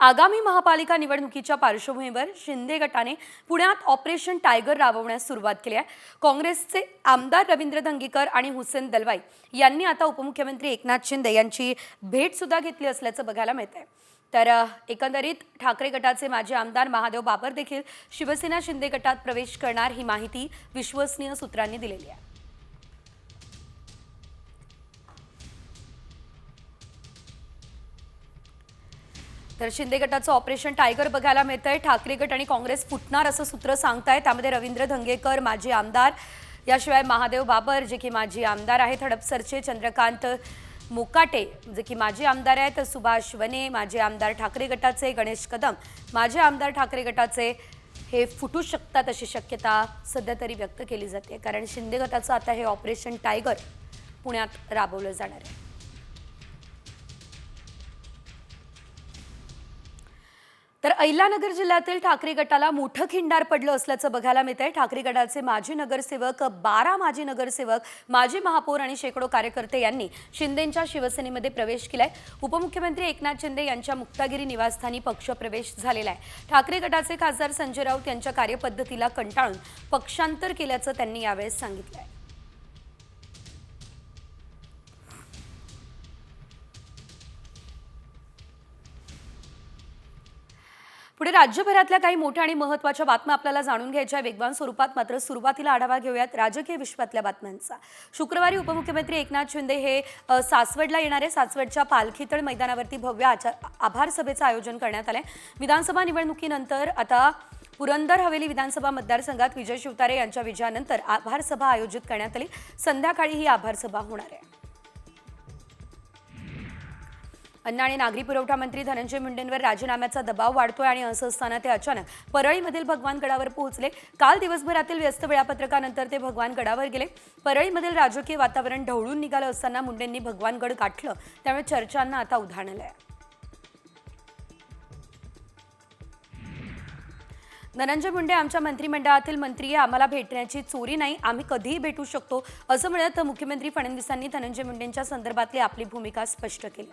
आगामी महापालिका निवडणुकीच्या पार्श्वभूमीवर शिंदे गटाने पुण्यात ऑपरेशन टायगर राबवण्यास सुरुवात केली आहे. काँग्रेसचे आमदार रवींद्र धंगेकर आणि हुसेन दलवाई यांनी आता उपमुख्यमंत्री एकनाथ शिंदे यांची भेट सुद्धा घेतली असल्याचं बघायला मिळत आहे. तर एकंदरीत ठाकरे गटाचे माजी आमदार महादेव बाबर देखील शिवसेना शिंदे गटात प्रवेश करणार ही माहिती विश्वसनीय सूत्रांनी दिलेली आहे. तर शिंदे गटाचं ऑपरेशन टायगर बघायला मिळतंय. ठाकरे गट आणि काँग्रेस फुटणार असं सूत्र सांगताय त्यामध्ये रवींद्र धंगेकर माजी आमदार याशिवाय महादेव बाबर जे की माजी आमदार आहेत हडपसरचे चंद्रकांत मुकाटे जे की माजी आमदार आहेत सुभाष वने माजी आमदार ठाकरे गटाचे गणेश कदम माजी आमदार ठाकरे गटाचे हे फुटू शकतात अशी शक्यता सध्या तरी व्यक्त केली जाते. कारण शिंदे गटाचं आता हे ऑपरेशन टायगर पुण्यात राबवलं जाणार आहे. तर अहिलानगर जिल्ह्यातील ठाकरे गटाला मोठं खिंडार पडलं असल्याचं बघायला मिळत आहे ठाकरे गटाचे माजी नगरसेवक बारा माजी नगरसेवक माजी महापौर आणि शेकडो कार्यकर्ते यांनी शिंदेंच्या शिवसेनेमध्ये प्रवेश केलाय. उपमुख्यमंत्री एकनाथ शिंदे यांच्या मुक्तागिरी निवासस्थानी पक्षप्रवेश झालेला आहे. ठाकरे गटाचे खासदार संजय राऊत यांच्या कार्यपद्धतीला कंटाळून पक्षांतर केल्याचं त्यांनी यावेळेस सांगितलं आहे पुढे राज्यभरातल्या काही मोठ्या आणि महत्त्वाच्या बातम्या आपल्याला जाणून घ्यायच्या वेगवान स्वरूपात मात्र सुरुवातीला आढावा घेऊयात. राजकीय विश्वातल्या बातम्यांचा. शुक्रवारी उपमुख्यमंत्री एकनाथ शिंदे हे सासवडला येणारे सासवडच्या पालखीतळ मैदानावरती भव्य आचार आभार सभेचं आयोजन करण्यात आलंय. विधानसभा निवडणुकीनंतर आता पुरंदर हवेली विधानसभा मतदारसंघात विजय शिवतारे यांच्या विजयानंतर आभार सभा आयोजित करण्यात आली. संध्याकाळी ही आभार सभा होणार आहे. अन्न आणि नागरी पुरवठा मंत्री धनंजय मुंडेंवर राजीनाम्याचा दबाव वाढतोय आणि असं असताना ते अचानक परळीमधील भगवानगडावर पोहोचले. काल दिवसभरातील व्यस्त वेळापत्रकानंतर ते भगवानगडावर गेले. परळीमधील राजकीय वातावरण ढवळून निघालं असताना मुंडेंनी भगवानगड गाठलं. त्यामुळे चर्चांना आता उधाण आलंय धनंजय मुंडे आमच्या मंत्रिमंडळातील मंत्री आहे. आम्हाला भेटण्याची चोरी नाही. आम्ही कधीही भेटू शकतो. असं म्हणत मुख्यमंत्री फडणवीसांनी धनंजय मुंडेंच्या संदर्भातली आपली भूमिका स्पष्ट केली.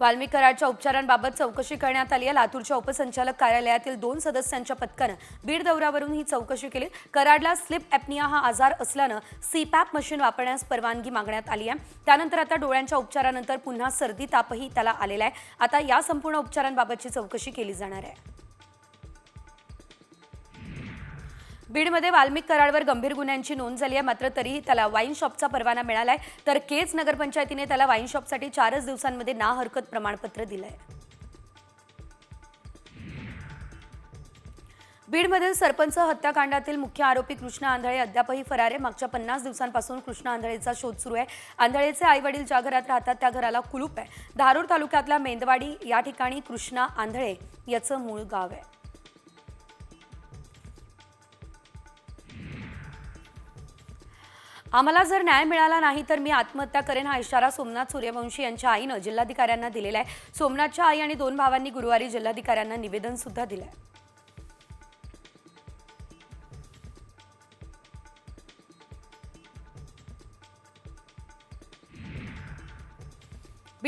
वाल्मिक कराडच्या उपचारांबाबत चौकशी करण्यात आली आहे. लातूरच्या उपसंचालक कार्यालयातील दोन सदस्यांच्या पथकानं बीड दौऱ्यावरून ही चौकशी केली. कराडला स्लिप ॲपनिया हा आजार असल्यानं सीपॅप मशीन वापरण्यास परवानगी मागण्यात आली आहे. त्यानंतर आता डोळ्यांच्या उपचारानंतर पुन्हा सर्दी तापही त्याला आलेला आहे. आता या संपूर्ण उपचारांबाबतची चौकशी केली जाणार आहे. बीडमध्ये वाल्मिक कराडवर गंभीर गुन्ह्यांची नोंद झाली आहे. मात्र तरीही त्याला वाईन शॉपचा परवाना मिळाला आहे तर केज नगरपंचायतीने त्याला वाईन शॉपसाठी चारच दिवसांमध्ये ना हरकत प्रमाणपत्र आहे बीडमधील सरपंच हत्याकांडातील मुख्य आरोपी कृष्ण आंधळे अद्यापही फरार आहे. मागच्या पन्नास दिवसांपासून कृष्ण आंधळेचा शोध सुरू आहे. आंधळेचे आई वडील ज्या घरात राहतात त्या घराला कुलूप आहे. धारूर तालुक्यातल्या मेंदवाडी या ठिकाणी कृष्णा आंधळे याचं मूळ गाव आहे. आम्हाला जर न्याय मिळाला नाही तर मी आत्महत्या करेन हा इशारा सोमनाथ सूर्यवंशी यांच्या आईनं जिल्हाधिकाऱ्यांना दिलेला आहे. सोमनाथच्या आई आणि दोन भावांनी गुरुवारी जिल्हाधिकाऱ्यांना निवेदन सुद्धा दिलं आहे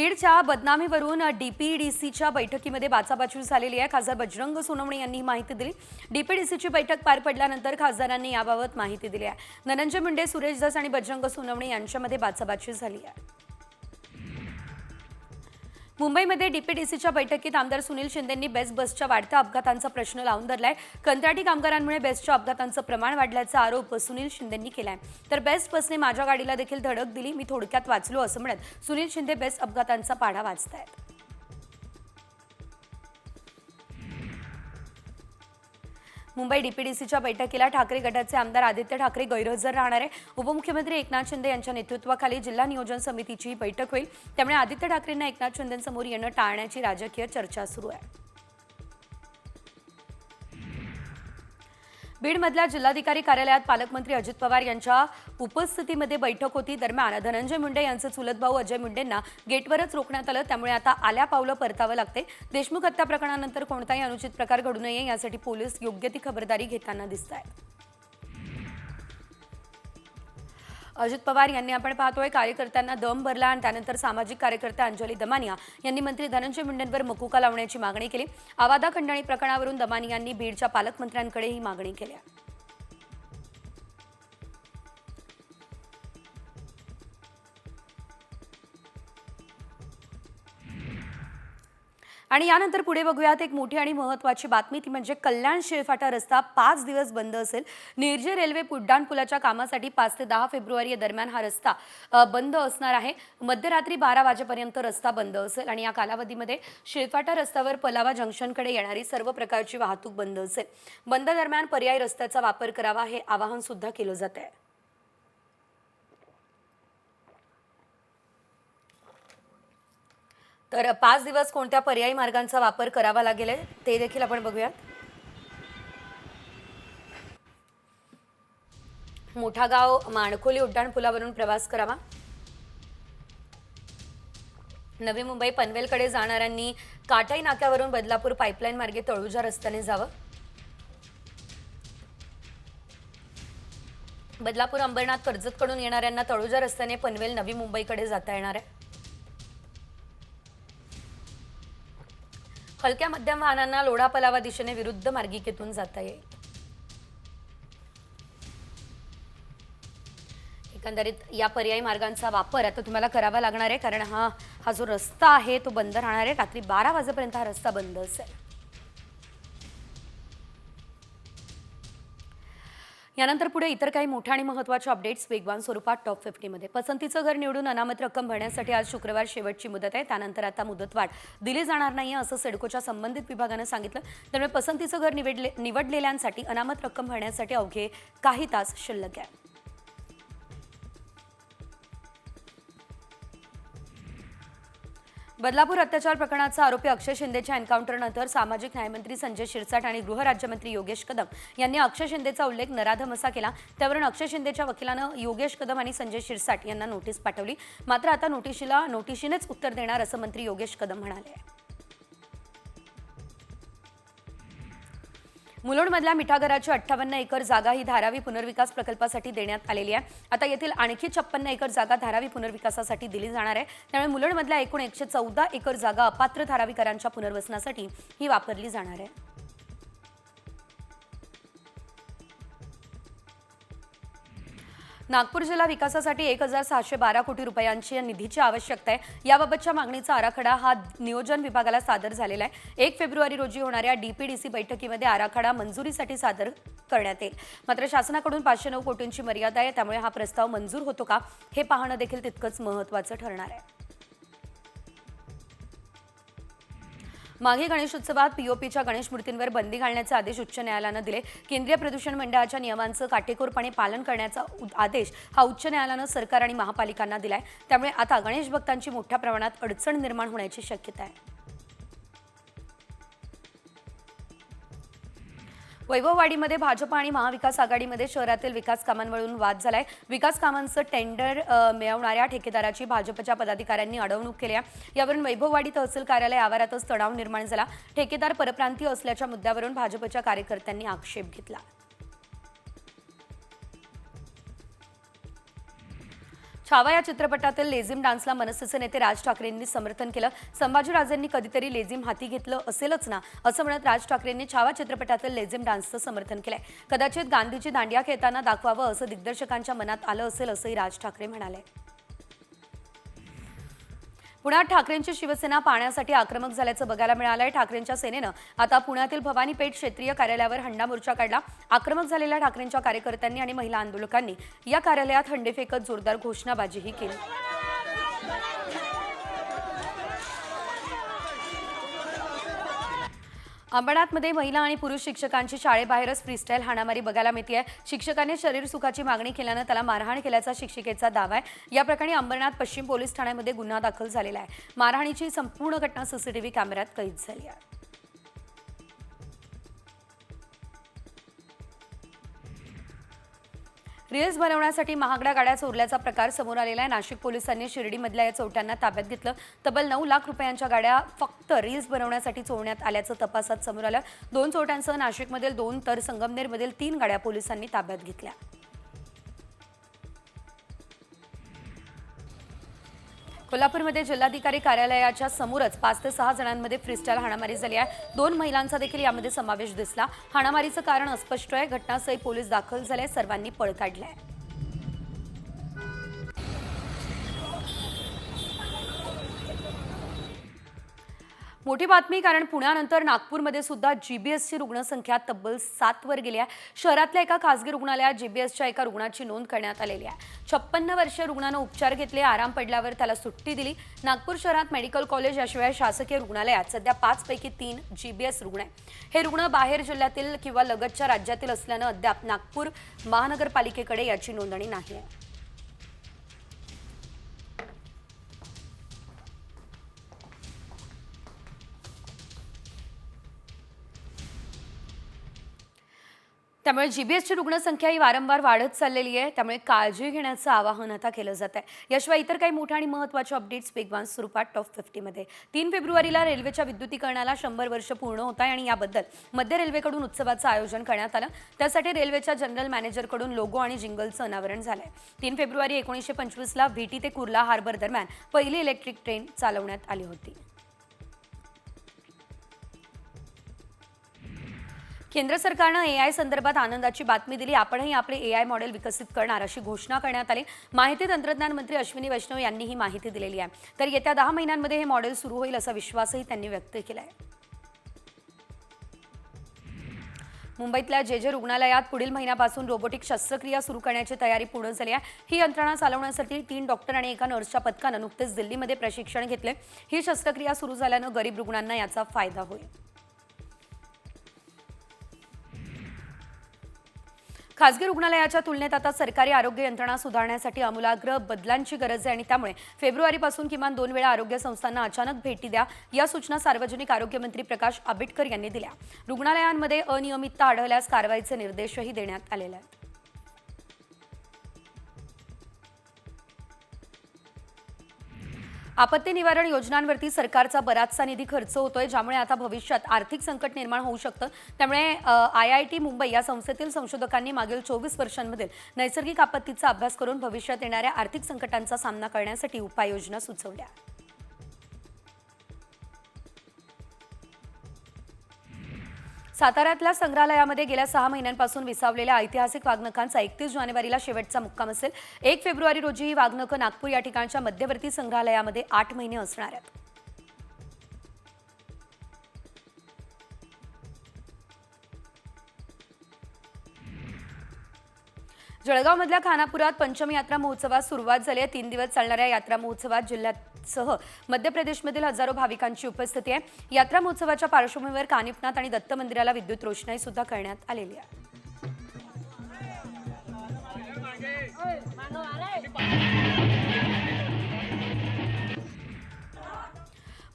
बीडच्या बदनामीवरून डीपीडीसीच्या बैठकीमध्ये बाचाबाची झालेली आहे. खासदार बजरंग सोनवणे यांनी ही माहिती दिली. डीपीडीसीची बैठक पार पडल्यानंतर खासदारांनी याबाबत माहिती दिली आहे. धनंजय मुंडे सुरेश दास आणि बजरंग सोनवणे यांच्यामध्ये बाचाबाची झाली आहे. मुंबईमध्ये डीपीडीसीच्या बैठकीत आमदार सुनील शिंदेंनी बेस्ट बसच्या वाढत्या अपघातांचा प्रश्न लावून धरलाय. कंत्राटी कामगारांमुळे बेस्टच्या अपघातांचं प्रमाण वाढल्याचा आरोप सुनील शिंदेंनी केलाय. तर बेस्ट बसने माझ्या गाडीला देखील धडक दिली मी थोडक्यात वाचलो असं म्हणत सुनील शिंदे बेस्ट अपघातांचा पाढा वाचतायत. मुंबई डीपीडीसीच्या बैठकीला ठाकरे गटाचे आमदार आदित्य ठाकरे गैरहजर राहणार आहे. उपमुख्यमंत्री एकनाथ शिंदे यांच्या नेतृत्वाखाली जिल्हा नियोजन समितीची बैठक होईल. त्यामुळे आदित्य ठाकरेंना एकनाथ शिंदेसमोर येणं टाळण्याची राजकीय चर्चा सुरू आहे. बीडमधल्या जिल्हाधिकारी कार्यालयात पालकमंत्री अजित पवार यांच्या उपस्थितीमध्ये बैठक होती. दरम्यान धनंजय मुंडे यांचे चुलत भाऊ अजय मुंडेंना गेटवरच रोखण्यात आलं. त्यामुळे आता आल्या पावलं परतावं लागते. देशमुख हत्या प्रकरणानंतर कोणताही अनुचित प्रकार घडू नये यासाठी पोलीस योग्य ती खबरदारी घेताना दिसत आहेत अजित पवार यांनी आपण पाहतोय कार्यकर्त्यांना दम भरला आणि त्यानंतर सामाजिक कार्यकर्त्या अंजली दमानिया यांनी मंत्री धनंजय मुंडेंवर मकुका लावण्याची मागणी केली. आवादा खंडणी प्रकरणावरून दमानियांनी बीडच्या पालकमंत्र्यांकडे ही मागणी केली आणि यानंतर पुढे बघूयात एक मोठी आणि महत्त्वाची बातमी ती म्हणजे कल्याण शिळफाटा रस्ता पाच दिवस बंद असेल. निर्जे रेल्वे उड्डाण पुलाच्या कामासाठी पाच ते दहा फेब्रुवारी दरम्यान हा रस्ता बंद असणार आहे. मध्यरात्री बारा वाजेपर्यंत रस्ता बंद असेल आणि या कालावधीमध्ये शिळफाटा रस्त्यावर पलावा जंक्शनकडे येणारी सर्व प्रकारची वाहतूक बंद असेल. बंद दरम्यान पर्यायी रस्त्याचा वापर करावा हे आवाहन सुद्धा केलं जात आहे तर पाच दिवस कोणत्या पर्यायी मार्गांचा वापर करावा लागेल आहे, ते देखील आपण बघूयात. मोठा गाव माणखोली उड्डाण पुलावरून प्रवास करावा. नवी मुंबई पनवेलकडे जाणाऱ्यांनी काटाई नाक्यावरून बदलापूर पाईपलाईन मार्गे तळुजा रस्त्याने जावं. बदलापूर अंबरनाथ कर्जतकडून येणाऱ्यांना तळुजा रस्त्याने पनवेल नवी मुंबईकडे जाता येणार आहे. हलक्या मध्यम वाहनांना लोढा पलावा दिशेने विरुद्ध मार्गिकेतून जाता येईल. एकंदरीत या पर्यायी मार्गांचा वापर आता तुम्हाला करावा लागणार आहे कारण हा हा जो रस्ता आहे तो बंद राहणार आहे. रात्री बारा वाजेपर्यंत हा रस्ता बंद असेल. यानंतर पुढे इतर काही मोठ्या आणि महत्त्वाच्या अपडेट्स वेगवान स्वरूपात टॉप फिफ्टीमध्ये पसंतीचं घर निवडून अनामत रक्कम भरण्यासाठी आज शुक्रवार शेवटची मुदत आहे. त्यानंतर आता मुदतवाढ दिली जाणार नाही असं सिडकोच्या संबंधित विभागानं सांगितलं. त्यामुळे पसंतीचं घर निवडले निवडलेल्यांसाठी अनामत रक्कम भरण्यासाठी अवघे काही तास शिल्लक आहे. बदलापूर अत्याचार प्रकरणाचा आरोपी अक्षय शिंदेच्या एन्काउंटरनंतर सामाजिक न्यायमंत्री संजय शिरसाट आणि गृहराज्यमंत्री योगेश कदम यांनी अक्षय शिंदेचा उल्लेख नराधम असा केला. त्यावरून अक्षय शिंदेच्या वकिलानं योगेश कदम आणि संजय शिरसाट यांना नोटीस पाठवली. मात्र आता नोटिशीला नोटिशीनेच उत्तर देणार असं मंत्री योगेश कदम म्हणाले. मुलुंडमधल्या मिठागराची अठ्ठावन्न एकर जागा ही धारावी पुनर्विकास प्रकल्पासाठी देण्यात आलेली आहे. आता येथील आणखी छप्पन्न एकर जागा धारावी पुनर्विकासासाठी दिली जाणार आहे. त्यामुळे मुलुंडमधल्या एकूण एकशे चौदा एकर जागा अपात्र धारावीकरांच्या पुनर्वसनासाठी ही वापरली जाणार आहे. नागपूर जिल्हा विकासासाठी एक हजार सहाशे बारा कोटी रुपयांची या निधीची आवश्यकता आहे. याबाबतच्या मागणीचा आराखडा हा नियोजन विभागाला सादर झालेला आहे. एक फेब्रुवारी रोजी होणाऱ्या डीपीडीसी बैठकीमध्ये आराखडा मंजुरीसाठी सादर करण्यात येईल. मात्र शासनाकडून पाचशे नऊ कोटींची मर्यादा आहे त्यामुळे हा प्रस्ताव मंजूर होतो का हे पाहणं देखील तितकंच महत्त्वाचं ठरणार आहे. मागे गणेशोत्सवात पीओपीच्या गणेश मूर्तींवर बंदी घालण्याचे आदेश उच्च न्यायालयानं दिले. केंद्रीय प्रदूषण मंडळाच्या नियमांचं काटेकोरपणे पालन करण्याचा उ- आदेश हा उच्च न्यायालयानं सरकार आणि महापालिकांना दिलाय. त्यामुळे आता गणेश भक्तांची मोठ्या प्रमाणात अडचण निर्माण होण्याची शक्यता आहे. वैभववाडीमध्ये भाजप आणि महाविकास आघाडीमध्ये शहरातील विकास कामांवरून वाद झालाय. विकास कामांचं टेंडर मिळवणाऱ्या ठेकेदाराची भाजपच्या पदाधिकाऱ्यांनी अडवणूक केली आहे. यावरून वैभववाडी तहसील कार्यालय आवारातच तणाव निर्माण झाला. ठेकेदार परप्रांतीय असल्याच्या मुद्द्यावरून भाजपच्या कार्यकर्त्यांनी आक्षेप घेतला. छावा या चित्रपटातील लेझिम डान्सला मनसेचे नेते राज ठाकरेंनी समर्थन केलं. संभाजीराजेंनी कधीतरी लेझिम हाती घेतलं असेलच ना असं म्हणत राज ठाकरेंनी छावा चित्रपटातील लेझिम डान्सचं समर्थन केलंय. कदाचित गांधीची दांडिया खेळताना दाखवावं असं दिग्दर्शकांच्या मनात आलं असेल असंही राज ठाकरे म्हणाले. पुण्यात ठाकरेंची शिवसेना पाहण्यासाठी आक्रमक झाल्याचं बघायला मिळालंय. ठाकरेंच्या सेनेनं आता पुण्यातील भवानी पेठ क्षेत्रीय कार्यालयावर हंडा मोर्चा काढला. आक्रमक झालेल्या ठाकरेंच्या कार्यकर्त्यांनी आणि महिला आंदोलकांनी या कार्यालयात हंडे फेकत जोरदार घोषणाबाजीही केली. अंबरनाथमध्ये महिला आणि पुरुष शिक्षकांची शाळेबाहेरच फ्रीस्टाईल हाणामारी बघायला मिळते शिक्षकांनी शरीर सुखाची मागणी केल्यानं त्याला मारहाण केल्याचा शिक्षिकेचा दावा आहे. या प्रकरणी अंबरनाथ पश्चिम पोलीस ठाण्यामध्ये गुन्हा दाखल झालेला आहे. मारहाणीची संपूर्ण घटना सीसीटीव्ही कॅमेऱ्यात कैद झाली आहे. रील्स बनवण्यासाठी महागड्या गाड्या चोरल्याचा प्रकार समोर आलेला आहे. नाशिक पोलिसांनी शिर्डीमधल्या या चोरट्यांना ताब्यात घेतलं. तब्बल नऊ लाख रुपयांच्या गाड्या फक्त रील्स बनवण्यासाठी चोरण्यात आल्याचं तपासात समोर आलं. दोन चोरट्यांसह नाशिकमधील दोन तर संगमनेरमधील तीन गाड्या पोलिसांनी ताब्यात घेतल्या. कोल्हापूरमध्ये जिल्हाधिकारी कार्यालयाच्या समोरच पाच ते सहा जणांमध्ये फ्रीस्टाईल हाणामारी झाली आहे. दोन महिलांचा देखील यामध्ये समावेश दिसला. हाणामारीचं कारण अस्पष्ट आहे. घटनास्थळी पोलीस दाखल झाले. सर्वांनी पळ काढलाय. मोठी बातमी कारण पुण्यानंतर नागपूरमध्ये सुद्धा जीबीएसची रुग्णसंख्या तब्बल सातवर गेली आहे. शहरातल्या एका खासगी रुग्णालयात जीबीएसच्या एका रुग्णाची नोंद करण्यात आलेली आहे. छप्पन्न वर्षीय रुग्णानं उपचार घेतले आराम पडल्यावर त्याला सुट्टी दिली. नागपूर शहरात मेडिकल कॉलेज याशिवाय शासकीय रुग्णालयात सध्या पाचपैकी तीन जीबीएस रुग्ण आहे हे रुग्ण बाहेर जिल्ह्यातील किंवा लगतच्या राज्यातील असल्यानं अद्याप नागपूर महानगरपालिकेकडे याची नोंदणी नाही आहे. त्यामुळे जीबीएसची रुग्णसंख्या ही वारंवार वाढत चाललेली आहे. त्यामुळे काळजी घेण्याचं आवाहन आता केलं जात आहे. याशिवाय इतर काही मोठ्या आणि महत्त्वाच्या अपडेट्स वेगवान स्वरूपात टॉप फिफ्टीमध्ये तीन फेब्रुवारीला रेल्वेच्या विद्युतीकरणाला शंभर वर्ष पूर्ण होत आहे आणि याबद्दल मध्य रेल्वेकडून उत्सवाचं आयोजन करण्यात आलं. त्यासाठी रेल्वेच्या जनरल मॅनेजरकडून लोगो आणि जिंगलचं अनावरण झालं आहे तीन फेब्रुवारी एकोणीसशे पंचवीसला व्हीटी ते कुर्ला हार्बर दरम्यान पहिली इलेक्ट्रिक ट्रेन चालवण्यात आली होती. केंद्र सरकारनं ए आय संदर्भात आनंदाची बातमी दिली. आपणही आपले ए आय मॉडेल विकसित करणार अशी घोषणा करण्यात आली. माहिती तंत्रज्ञान मंत्री अश्विनी वैष्णव यांनी ही माहिती दिलेली आहे. तर येत्या दहा महिन्यांमध्ये हे मॉडेल सुरू होईल असा विश्वासही त्यांनी व्यक्त केला आहे मुंबईतल्या जे जे रुग्णालयात पुढील महिन्यापासून रोबोटिक शस्त्रक्रिया सुरू करण्याची तयारी पूर्ण झाली आहे. ही यंत्रणा चालवण्यासाठी तीन डॉक्टर आणि एका नर्सच्या पथकानं नुकतेच दिल्लीमध्ये प्रशिक्षण घेतले ही शस्त्रक्रिया सुरू झाल्यानं गरीब रुग्णांना याचा फायदा होईल. खासगी रुग्णालयाच्या तुलनेत आता सरकारी आरोग्य यंत्रणा सुधारण्यासाठी आमूलाग्र बदलांची गरज आहे आणि त्यामुळे फेब्रुवारीपासून किमान दोन वेळा आरोग्य संस्थांना अचानक भेटी द्या या सूचना सार्वजनिक आरोग्यमंत्री प्रकाश आंबेडकर यांनी दिल्या. रुग्णालयांमध्ये अनियमितता आढळल्यास कारवाईचे निर्देशही देण्यात आलेले आहेत. आपत्ती निवारण योजनांवरती सरकारचा बराचसा निधी खर्च होतोय ज्यामुळे आता भविष्यात आर्थिक संकट निर्माण होऊ शकतं. त्यामुळे आय आय टी मुंबई या संस्थेतील संशोधकांनी मागील चोवीस वर्षांमधील नैसर्गिक आपत्तीचा अभ्यास करून भविष्यात येणाऱ्या आर्थिक संकटांचा सामना करण्यासाठी उपाययोजना सुचवल्या. साताऱ्यातल्या संग्रहालयामध्ये गेल्या सहा महिन्यांपासून विसावलेल्या ऐतिहासिक वाघनखांचा एकतीस जानेवारीला शेवटचा मुक्काम असेल. एक फेब्रुवारी रोजी ही वाघनखं नागपूर या ठिकाणच्या मध्यवर्ती संग्रहालयामध्ये आठ महिने असणार आहेत. जळगावमधल्या खानापुरात पंचमी यात्रा महोत्सवात सुरुवात झाली आहे. तीन दिवस चालणाऱ्या यात्रा महोत्सवात जिल्ह्यासह मध्य प्रदेशमधील हजारो भाविकांची उपस्थिती आहे. यात्रा महोत्सवाच्या पार्श्वभूमीवर कानिपनाथ आणि दत्त मंदिराला विद्युत रोषणाई सुद्धा करण्यात आलेली आहे.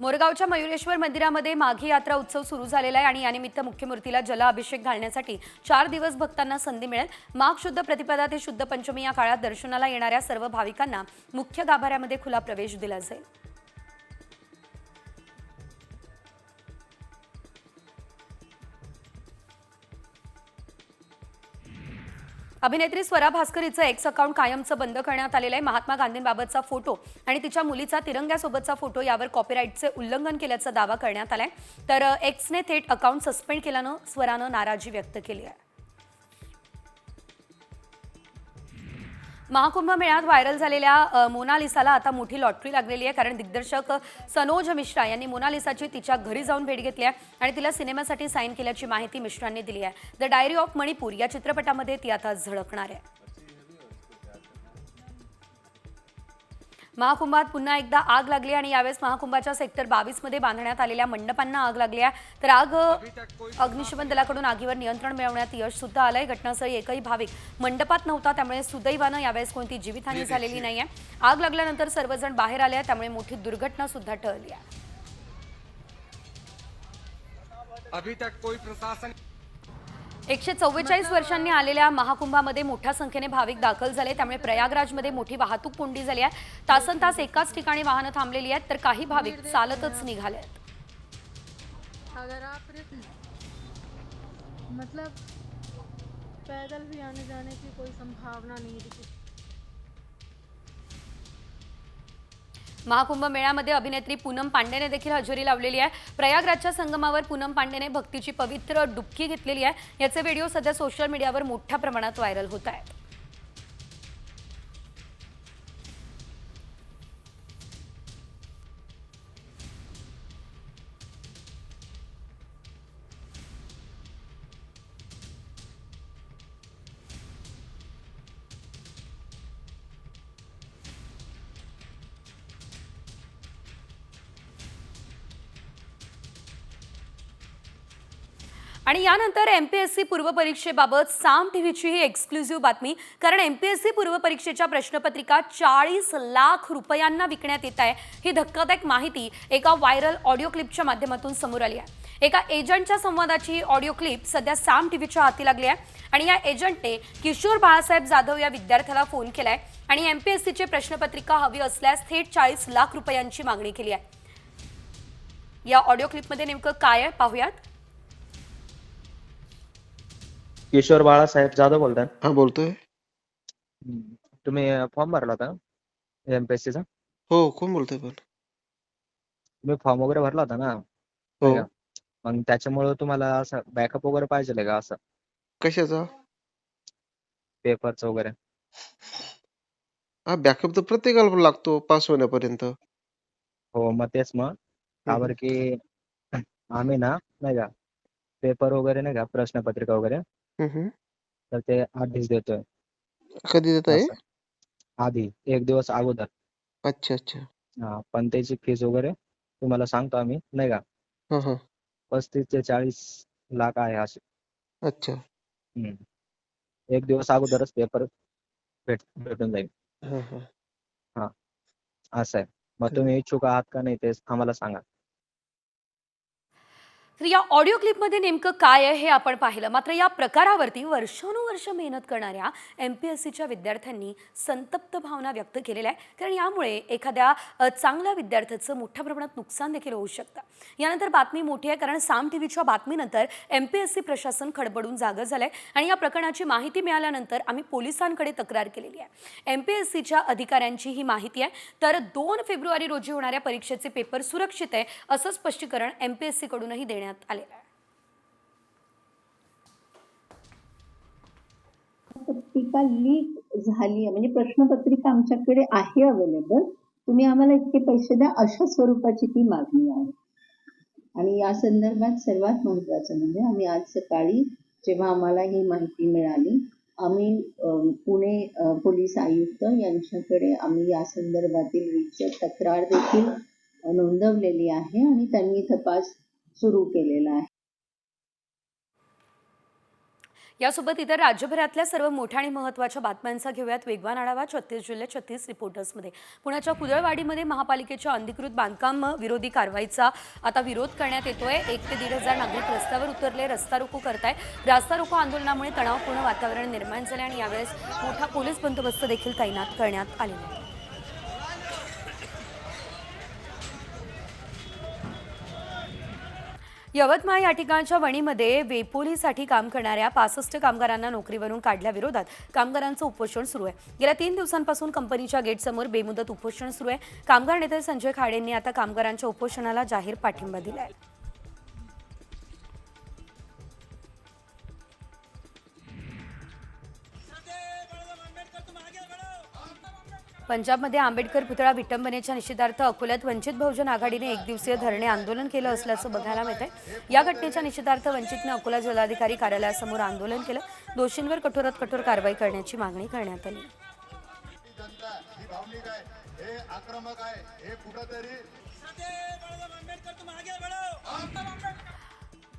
मोरगावच्या मयुरेश्वर मंदिरामध्ये माघी यात्रा उत्सव सुरू झालेला आहे आणि यानिमित्त मुख्य मूर्तीला जल अभिषेक घालण्यासाठी चार दिवस भक्तांना संधी मिळेल. माघ शुद्ध प्रतिपदा ते शुद्ध पंचमी या काळात दर्शनाला येणाऱ्या सर्व भाविकांना मुख्य गाभाऱ्यामध्ये खुला प्रवेश दिला जाईल. अभिनेत्री स्वरा भास्कर हिचं एक्स अकाउंट कायमचं बंद करण्यात आलेलं आहे. महात्मा गांधींबाबतचा फोटो आणि तिच्या मुलीचा तिरंग्यासोबतचा फोटो यावर कॉपीराईटचे उल्लंघन केल्याचा दावा करण्यात आलाय. तर एक्सने थेट अकाउंट सस्पेंड केल्यानं स्वरानं नाराजी व्यक्त केली आहे. महाकुंभ मेळ्यात व्हायरल झालेल्या मोनालिसाला आता मोठी लॉटरी लागलेली आहे. कारण दिग्दर्शक सनोज मिश्रा यांनी मोनालिसाची तिच्या घरी जाऊन भेट घेतली आहे आणि तिला सिनेमासाठी साईन केल्याची माहिती मिश्रांनी दिली आहे. द डायरी ऑफ मणिपूर या चित्रपटामध्ये ती आता झळकणार आहे. महाकुंभात पुन्हा एकदा आग लागली आणि यावेळेस महाकुंभाच्या सेक्टर बावीसमध्ये बांधण्यात आलेल्या मंडपांना आग लागली आहे. तर आग अग्निशमन दलाकडून आगीवर नियंत्रण मिळवण्यात यश सुद्धा आलंय. घटनास्थळी एकही भाविक मंडपात नव्हता त्यामुळे सुदैवानं यावेळेस कोणती जीवितहानी झालेली नाहीये. आग लागल्यानंतर सर्वजण बाहेर आले आहे, त्यामुळे मोठी दुर्घटना सुद्धा टळली आहे. अभी तक कोई प्रशासन एकशे चव्वेचाळीस वर्षांनी आलेल्या महाकुंभामध्ये मोठ्या संख्येने भाविक दाखल झाले. त्यामुळे प्रयागराजमध्ये मोठी वाहतूक कोंडी झाली आहे. तासन तास एकाच ठिकाणी वाहनं थांबलेली आहेत तर काही भाविक चालतच निघाले आहेत. मतलब पैदल भी आने जाने की कोई संभावना नहीं दिखी। महाकुंभ मेळ्यामध्ये अभिनेत्री पूनम पांडेने देखील हजेरी लावलेली आहे. प्रयागराजच्या संगमावर पूनम पांडेने भक्तीची पवित्र डुबकी घेतलेली आहे. याचे व्हिडिओ सध्या सोशल मीडियावर मोठ्या प्रमाणात व्हायरल होत आहेत. यानंतर एम पी एस सी पूर्वपरीक्षेबाबत साम टीव्हीची ही एक्सक्लुझिव्ह बातमी. कारण एम पी एस सी पूर्वपरीक्षेच्या प्रश्नपत्रिका चाळीस लाख रुपयांना विकण्यात येत आहे. ही धक्कादायक माहिती एका व्हायरल ऑडिओ क्लिपच्या माध्यमातून समोर आली आहे. एका एजंटच्या संवादाची ही ऑडिओ क्लिप सध्या साम टीव्हीच्या हाती लागली आहे. आणि या एजंटने किशोर बाळासाहेब जाधव या विद्यार्थ्याला फोन केलाय. आणि एम पी एस सीचे प्रश्नपत्रिका हवी असल्यास थेट चाळीस लाख रुपयांची मागणी केली आहे. या ऑडिओ क्लिपमध्ये नेमकं काय आहे पाहूयात. किशोर बाळासाहेब जाधव बोलताय. हा बोलतोय. तुम्ही फॉर्म भरला होता एमपीएससी चा? हो कोण बोलतोय पण. तुम्ही फॉर्म वगैरे भरला होता ना? हो. नाही का? मग त्याच्यामुळे तुम्हाला असं बॅकअप वगैरे पाहिजे का असं? कशाचा? पेपरचं वगैरे. हा बॅकअप तर प्रत्येकाला लागतो पास होण्यापर्यंत. हो मग तेच मग. का बरं की आम्ही ना नाही का पेपर वगैरे नाही का प्रश्नपत्रिका वगैरे तर ते आधीच देतोय. कधी देत आहे असं. आधी एक दिवस अगोदर. अच्छा अच्छा. हा पण त्याची फीस वगैरे तुम्हाला सांगतो आम्ही नाही का? हा हा. पस्तीस ते चाळीस लाख आहे असे. अच्छा. हम्म. एक दिवस अगोदरच पेपर भेट भेटून जाईल. हा हा. असं आहे. मग तुम्ही इच्छुक आहात का नाही ते आम्हाला सांगा. तर या ऑडिओ क्लिपमध्ये नेमकं काय आहे हे आपण पाहिलं. मात्र या प्रकारावरती वर्षानुवर्ष मेहनत करणाऱ्या एम पी एस सीच्या विद्यार्थ्यांनी संतप्त भावना व्यक्त केलेल्या आहे कारण यामुळे एखाद्या चांगल्या विद्यार्थ्याचं मोठ्या प्रमाणात नुकसान देखील होऊ शकतं. यानंतर बातमी मोठी आहे कारण साम टी व्हीच्या बातमीनंतर एम पी एस सी प्रशासन खडबडून जागं आहे आणि या प्रकरणाची माहिती मिळाल्यानंतर आम्ही पोलिसांकडे तक्रार केलेली आहे. एम पी एस सीच्या अधिकाऱ्यांची ही माहिती आहे. तर दोन फेब्रुवारी रोजी होणाऱ्या परीक्षेचे पेपर सुरक्षित आहे असं स्पष्टीकरण एम पी एस सीकडूनही देण्यात आलेलं आहे. पत्रिका लीक झाली म्हणजे प्रश्नपत्रिका आमच्याकडे आहे अवेलेबल तुम्ही आम्हाला इतके पैसे द्या अशा स्वरूपाची ती मागणी आहे. आणि या संदर्भात सर्वात महत्त्वाचं म्हणजे आम्ही आज सकाळी जेव्हा आम्हाला ही माहिती मिळाली आम्ही पुणे पोलीस आयुक्त यांच्याकडे आम्ही या संदर्भातील तक्रार देखील नोंदवलेली आहे आणि त्यांनी तपास सुरू केलेला आहे. यासोबत इतर राज्यभरातल्या सर्व मोठ्या आणि महत्त्वाच्या बातम्यांचा घेऊयात. वेगवान आढावा छत्तीस जिल्ह्यात छत्तीस रिपोर्टर्समध्ये. पुण्याच्या कुदळवाडीमध्ये महापालिकेच्या अनधिकृत बांधकाम विरोधी कारवाईचा आता विरोध करण्यात येतोय. एक ते दीड हजार नागरिक रस्त्यावर उतरले रस्ता रोको करताय रास्ता रोको आंदोलनामुळे तणावपूर्ण वातावरण निर्माण झाले आणि यावेळेस मोठा पोलीस बंदोबस्त देखील तैनात करण्यात आलेला आहे. यवतमाळ या ठिकाणच्या वणीमध्ये वेपोलीसाठी काम करणाऱ्या पासष्ट कामगारांना नोकरीवरून काढल्याविरोधात कामगारांचं उपोषण सुरू आहे. गेल्या तीन दिवसांपासून कंपनीच्या गेटसमोर बेमुदत उपोषण सुरू आहे. कामगार नेते संजय खाडेंनी आता कामगारांच्या उपोषणाला जाहीर पाठिंबा दिला आहे पंजाबमध्ये आंबेडकर पुतळा विटंबनेच्या निषेधार्थ अकोल्यात वंचित बहुजन आघाडीने एक दिवसीय धरणे आंदोलन केलं असल्याचं बघायला मिळतंय. या घटनेच्या निषेधार्थ वंचितने अकोला जिल्हाधिकारी कार्यालयासमोर आंदोलन केलं. दोषींवर कठोरात कठोर कारवाई करण्याची मागणी करण्यात आली. हे आक्रमक आहे. हे कुठंतरी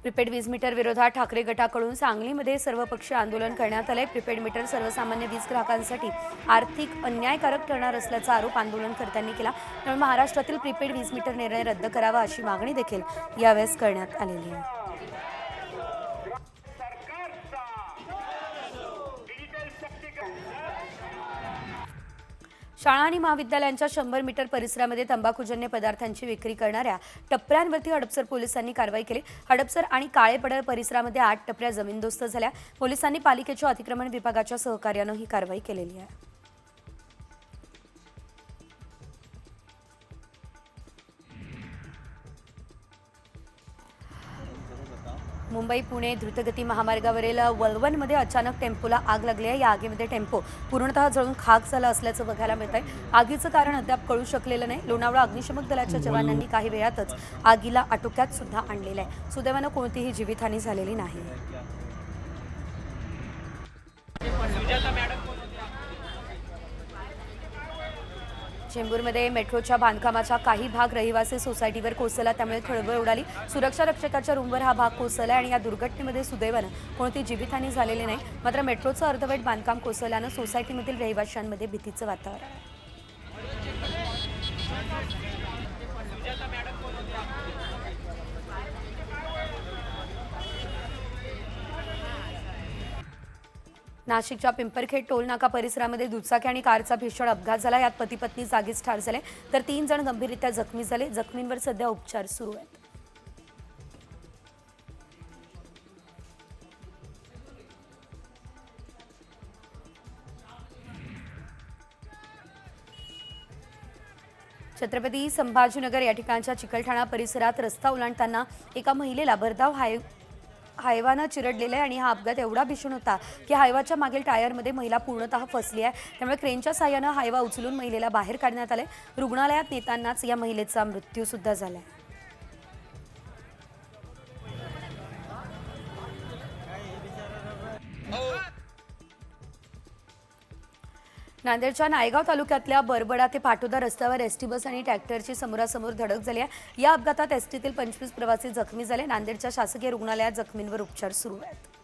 प्रिपेड वीज मीटर विरोधात ठाकरे गटाकडून सांगलीमध्ये सर्वपक्षीय आंदोलन करण्यात आलंय. प्रिपेड मीटर सर्वसामान्य वीज ग्राहकांसाठी आर्थिक अन्यायकारक ठरणार असल्याचा आरोप आंदोलनकर्त्यांनी केला. त्यामुळे महाराष्ट्रातील प्रिपेड वीज मीटर निर्णय रद्द करावा अशी मागणी देखील यावेळेस करण्यात आलेली आहे. शाळा आणि महाविद्यालयांच्या शंभर मीटर परिसरामध्ये तंबाखूजन्य पदार्थांची विक्री करणाऱ्या टपऱ्यांवरती हडपसर पोलिसांनी कारवाई केली. हडपसर आणि काळेपडळ परिसरामध्ये आठ टपऱ्या जमीनदोस्त झाल्या. पोलिसांनी पालिकेच्या अतिक्रमण विभागाच्या सहकार्यानं ही कारवाई केलेली आहे. मुंबई पुणे द्रुतगती महामार्गावरील वळवणमध्ये अचानक टेम्पोला आग लागली आहे. या आगीमध्ये टेम्पो पूर्णतः जळून खाक झाला असल्याचं बघायला मिळत आहे आगीचं कारण अद्याप कळू शकलेलं नाही. लोणावळा अग्निशमक दलाच्या जवानांनी काही वेळातच आगीला आटोक्यात सुद्धा आणलेलं आहे. सुदैवानं कोणतीही जीवितहानी झालेली नाही. चेंबूरमध्ये मेट्रोच्या बांधकामाचा काही भाग रहिवासी सोसायटीवर कोसळला. त्यामुळे खळबळ उडाली. सुरक्षा रक्षकाच्या रूमवर हा भाग कोसळला आणि या दुर्घटनेमध्ये सुदैवानं कोणती जीवितहानी झालेली नाही. मात्र मेट्रोचं अर्धवट बांधकाम कोसळल्यानं सोसायटीमधील रहिवाशांमध्ये भीतीचं वातावरण. नाशिकच्या पिंपरखेड टोलनाका परिसरामध्ये दुचाकी आणि कारचा भीषण अपघात झाला. यात पती पत्नी जागीच ठार झाले. तर तीन जण गंभीररित्या जखमी झाले. जखमींवर सध्या उपचार सुरू आहेत. छत्रपती संभाजीनगर या ठिकाणच्या चिकलठाणा परिसरात रस्ता ओलांडताना एका महिलेला भरधाव हाय हायवानं चिरडलेलं आहे आणि हा अपघात एवढा भीषण होता की हायवाच्या मागील टायरमध्ये महिला पूर्णतः फसली आहे. त्यामुळे क्रेनच्या साह्यानं हायवा उचलून महिलेला बाहेर काढण्यात आले रुग्णालयात नेतानाच या महिलेचा मृत्यूसुद्धा झाला आहे नांदेडच्या नायगाव तालुक्यातल्या बरबडा ते पाटोदा रस्त्यावर एसटी बस आणि ट्रॅक्टरची समोरासमोर धडक झाली आहे. या अपघातात एसटीतील पंचवीस प्रवासी जखमी झाले. नांदेडच्या शासकीय रुग्णालयात जखमींवर उपचार सुरू आहेत.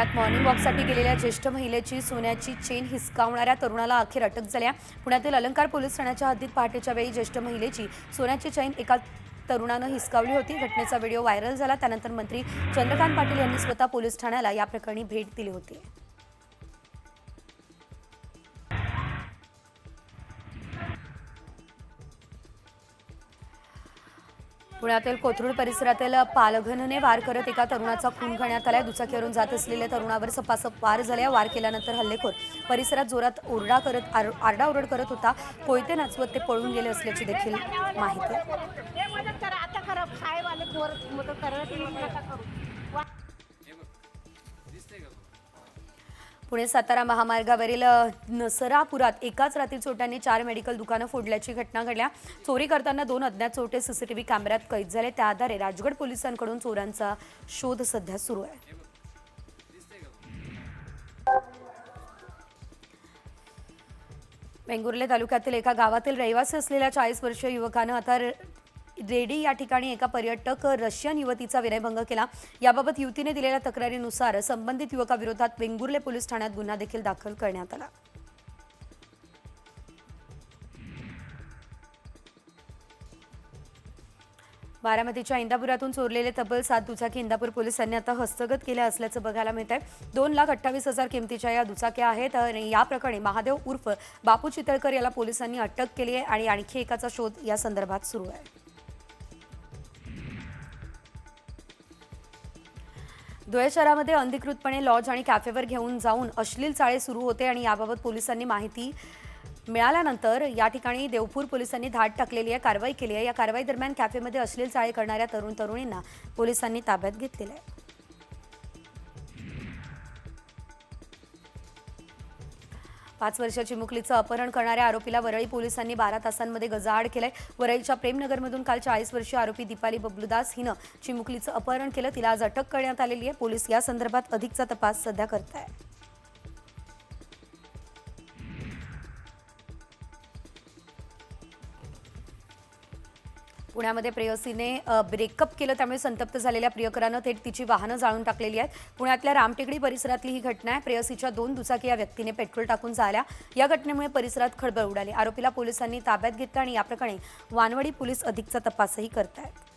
पुण्यात मॉर्निंग वॉकसाठी गेलेल्या ज्येष्ठ महिलेची सोन्याची चेन हिसकावणाऱ्या तरुणाला अखेर अटक झाल्या. पुण्यातील अलंकार पोलीस ठाण्याच्या हद्दीत पहाटेच्या वेळी ज्येष्ठ महिलेची सोन्याची चेन एका तरुणानं हिसकावली होती. घटनेचा व्हिडिओ व्हायरल झाला. त्यानंतर मंत्री चंद्रकांत पाटील यांनी स्वतः पोलीस ठाण्याला या प्रकरणी भेट दिली होती. पुण्यातील कोथरूड परिसरातील पालघनने वार करत एका तरुणाचा खून करण्यात आलाय. दुचाकीवरून जात असलेल्या तरुणावर सपासप वार झाले वार केल्यानंतर हल्लेखोर परिसरात जोरात ओरडा करत आर- आरडाओरड करत होता. कोयते नाचवत ते पळून गेले असल्याची देखील माहिती पुणे सातारा महामार्गावरील नसरापुरात एकाच रात्री चोरट्यांनी चार मेडिकल दुकानं फोडल्याची घटना घडल्या. चोरी करताना दोन अज्ञात चोरटे सीसीटीव्ही कॅमेऱ्यात कैद झाले. त्या आधारे राजगड पोलिसांकडून चोरांचा शोध सध्या सुरू आहे. वेंगुर्ले तालुक्यातील एका गावातील रहिवासी असलेल्या चाळीस वर्षीय युवकानं आता रेडी या ठिकाणी एका पर्यटक रशियन युवतीचा विनयभंग केला. याबाबत युवतीने दिलेल्या तक्रारीनुसार संबंधित युवकाविरोधात वेंगुर्ले पोलीस ठाण्यात गुन्हा देखील दाखल करण्यात आला. बारामतीच्या इंदापुरातून चोरलेले तब्बल सात दुचाकी इंदापूर पोलिसांनी आता हस्तगत केल्या असल्याचं बघायला मिळत आहे दोन लाख अठ्ठावीस हजार किमतीच्या या दुचाक्या आहेत आणि या प्रकरणी महादेव उर्फ बापू चितळकर याला पोलिसांनी अटक केली आहे आणि आणखी एकाचा शोध या संदर्भात सुरू आहे. धुळे शहरामध्ये अनधिकृतपणे लॉज आणि कॅफेवर घेऊन जाऊन अश्लील चाळे सुरू होते आणि याबाबत पोलिसांनी माहिती मिळाल्यानंतर या ठिकाणी देवपूर पोलिसांनी धाड टाकलेली आहे कारवाई केली आहे. या कारवाई दरम्यान कॅफेमध्ये अश्लील चाळे करणाऱ्या तरुण तरुणींना पोलिसांनी ताब्यात घेतलेलं आहे. पाच वर्षाची मुकलीचं अपहरण करणाऱ्या आरोपीला वरळी पोलिसांनी बारा तासांमध्ये गजाआड केलाय. वरळीच्या प्रेमनगरमधून काल चाळीस वर्षीय आरोपी दीपाली बबलूदास हिनं चिमुकलीचं अपहरण केलं तिला आज अटक करण्यात आलेली आहे. पोलीस या संदर्भात अधिकचा तपास सध्या करत आहे पुण्यामध्ये प्रेयसीने ब्रेकअप केलं. त्यामुळे संतप्त झालेल्या प्रियकरानं थेट तिची वाहनं जाळून टाकलेली आहेत. पुण्यातल्या रामटेकडी परिसरातली ही घटना आहे. प्रेयसीच्या दोन दुचाकी या व्यक्तीने पेट्रोल टाकून झाल्या. या घटनेमुळे परिसरात खळबळ उडाली. आरोपीला पोलिसांनी ताब्यात घेतलं आणि याप्रकरणी वानवडी पोलीस अधिकचा तपासही करतायत.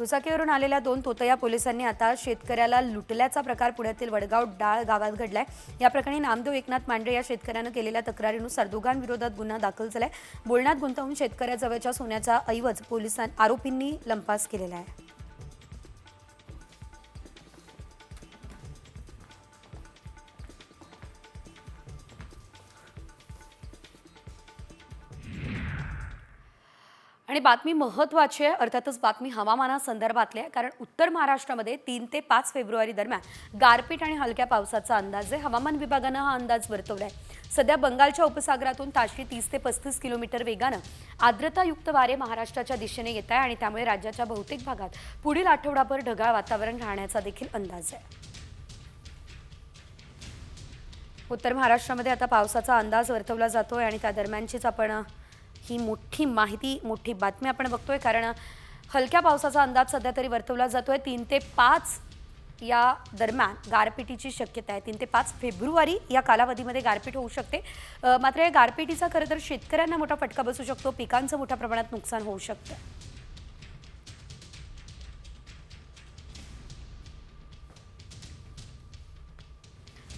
दुचाकीवरून आलेल्या दोन तोतया पोलिसांनी आता शेतकऱ्याला लुटल्याचा प्रकार पुण्यातील वडगाव डाळ गावात घडलाय. या प्रकरणी नामदेव एकनाथ मांडरे या शेतकऱ्यानं केलेल्या तक्रारीनुसार दोघांविरोधात गुन्हा दाखल झालाय. बोलण्यात गुंतवून शेतकऱ्याजवळच्या सोन्याचा ऐवज पोलिसां आरोपींनी लंपास केलेला आहे. आणि बातमी महत्त्वाची आहे. अर्थातच बातमी हवामानासंदर्भातली आहे. कारण उत्तर महाराष्ट्रामध्ये तीन ते पाच फेब्रुवारी दरम्यान गारपीट आणि हलक्या पावसाचा अंदाज आहे. हवामान विभागानं हा अंदाज वर्तवला आहे. सध्या बंगालच्या उपसागरातून ताशी तीस ते पस्तीस किलोमीटर वेगानं आर्द्रतायुक्त वारे महाराष्ट्राच्या दिशेने येत आहे आणि त्यामुळे राज्याच्या बहुतेक भागात पुढील आठवडाभर ढगाळ वातावरण राहण्याचा देखील अंदाज आहे. उत्तर महाराष्ट्रामध्ये आता पावसाचा अंदाज वर्तवला जातोय आणि त्या दरम्यानचीच आपण ही मोठी माहिती मोठी बातमी आपण बघतोय. कारण हलक्या पावसाचा अंदाज सध्या तरी वर्तवला जातोय. तीन ते पाच या दरम्यान गारपिटीची शक्यता आहे. तीन ते पाच फेब्रुवारी या कालावधीमध्ये गारपीट होऊ शकते. मात्र या गारपिटीचा खरं तर शेतकऱ्यांना मोठा फटका बसू शकतो. पिकांचं मोठ्या प्रमाणात नुकसान होऊ शकतं.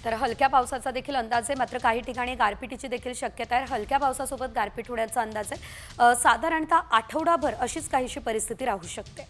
तर हलक्या पावसाचा देखील अंदाज आहे. मात्र काही ठिकाणी गारपिटीची देखील शक्यता आहे. हलक्या पावसासोबत गारपीट होण्याचा अंदाज आहे. साधारणतः आठवडाभर अशीच काहीशी परिस्थिती राहू शकते.